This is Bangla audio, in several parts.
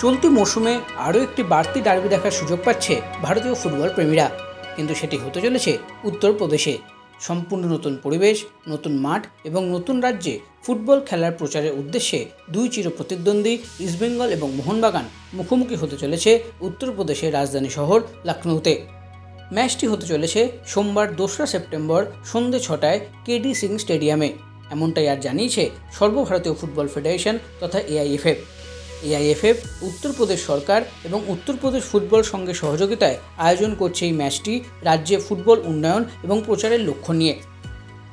চলতি মৌসুমে আরও একটি বাড়তি ডার্বি দেখার সুযোগ পাচ্ছে ভারতীয় ফুটবল প্রেমীরা। কিন্তু সেটি হতে চলেছে উত্তরপ্রদেশে। সম্পূর্ণ নতুন পরিবেশ, নতুন মাঠ এবং নতুন রাজ্যে ফুটবল খেলার প্রচারের উদ্দেশ্যে দুই চির প্রতিদ্বন্দ্বী ইস্টবেঙ্গল এবং মোহনবাগান মুখোমুখি হতে চলেছে উত্তরপ্রদেশের রাজধানী শহর লখনৌতে ম্যাচটি হতে চলেছে সোমবার দোসরা সেপ্টেম্বর সন্ধ্যে ছটায় কেডি সিং স্টেডিয়ামে। এমনটাই আর জানিয়েছে সর্বভারতীয় ফুটবল ফেডারেশন তথা এআইএফএফ। এআইএফএফ, উত্তরপ্রদেশ সরকার এবং উত্তরপ্রদেশ ফুটবল সঙ্গে সহযোগিতায় আয়োজন করছে এই ম্যাচটি রাজ্যে ফুটবল উন্নয়ন এবং প্রচারের লক্ষ্য নিয়ে।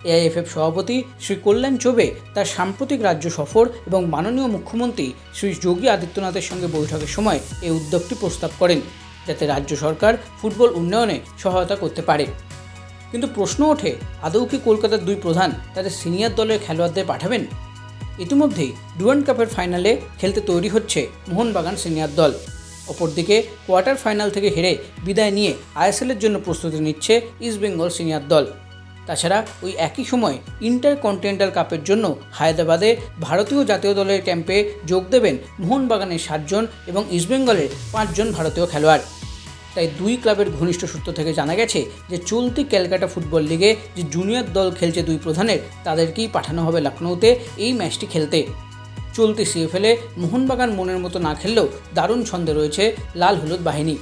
এআইএফএফ সভাপতি শ্রী কল্যাণ চৌবে, তার সাম্প্রতিক রাজ্য সফর এবং মাননীয় মুখ্যমন্ত্রী শ্রী যোগী আদিত্যনাথের সঙ্গে বৈঠকের সময় এই উদ্যোগটি প্রস্তাব করেন, যাতে রাজ্য সরকার ফুটবল উন্নয়নে সহায়তা করতে পারে। কিন্তু প্রশ্ন ওঠে, আদৌ কি কলকাতার দুই প্রধান তাদের সিনিয়র দলের খেলোয়াড়দের পাঠাবেন? ইতিমধ্যেই ডুয়ান কাপের ফাইনালে খেলতে তৈরি হচ্ছে মোহনবাগান সিনিয়র দল। অপরদিকে কোয়ার্টার ফাইনাল থেকে হেরে বিদায় নিয়ে আইএসএলের জন্য প্রস্তুতি নিচ্ছে ইস্টবেঙ্গল সিনিয়র দল। তাছাড়া ওই একই সময় ইন্টার কন্টিনেন্টাল কাপের জন্য হায়দ্রাবাদে ভারতীয় জাতীয় দলের ক্যাম্পে যোগ দেবেন মোহনবাগানের সাতজন এবং ইস্টবেঙ্গলের পাঁচজন ভারতীয় খেলোয়াড়। তাই দুই ক্লাবের ঘনিষ্ঠ সূত্র থেকে জানা গেছে যে চলতি ক্যালকাটা ফুটবল লিগে যে জুনিয়র দল খেলছে দুই প্রধানের, তাদেরকেই পাঠানো হবে লখনৌতে এই ম্যাচটি খেলতে। চলতি সিএফএলে মোহনবাগান মনের মতো না খেললেও দারুণ ছন্দে রয়েছে লাল হলুদ বাহিনী।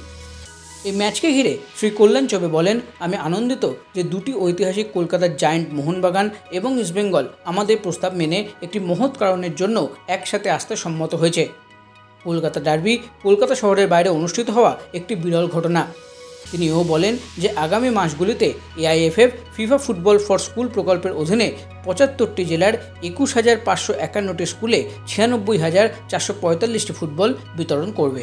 এই ম্যাচকে ঘিরে শ্রী কল্যাণ চবে বলেন, আমি আনন্দিত যে দুটি ঐতিহাসিক কলকাতার জায়ান্ট মোহনবাগান এবং ইস্টবেঙ্গল আমাদের প্রস্তাব মেনে একটি মহৎ কারণের জন্য একসাথে আসতে সম্মত হয়েছে। কলকাতা ডার্বি কলকাতা শহরের বাইরে অনুষ্ঠিত হওয়া একটি বিরল ঘটনা। তিনি এও বলেন যে আগামী মাসগুলিতে AIFF, FIFA football for school প্রকল্পের অধীনে পঁচাত্তরটি জেলার একুশ হাজার পাঁচশো একান্নটি স্কুলে ছিয়ানব্বই হাজার চারশো পঁয়তাল্লিশটি ফুটবল বিতরণ করবে।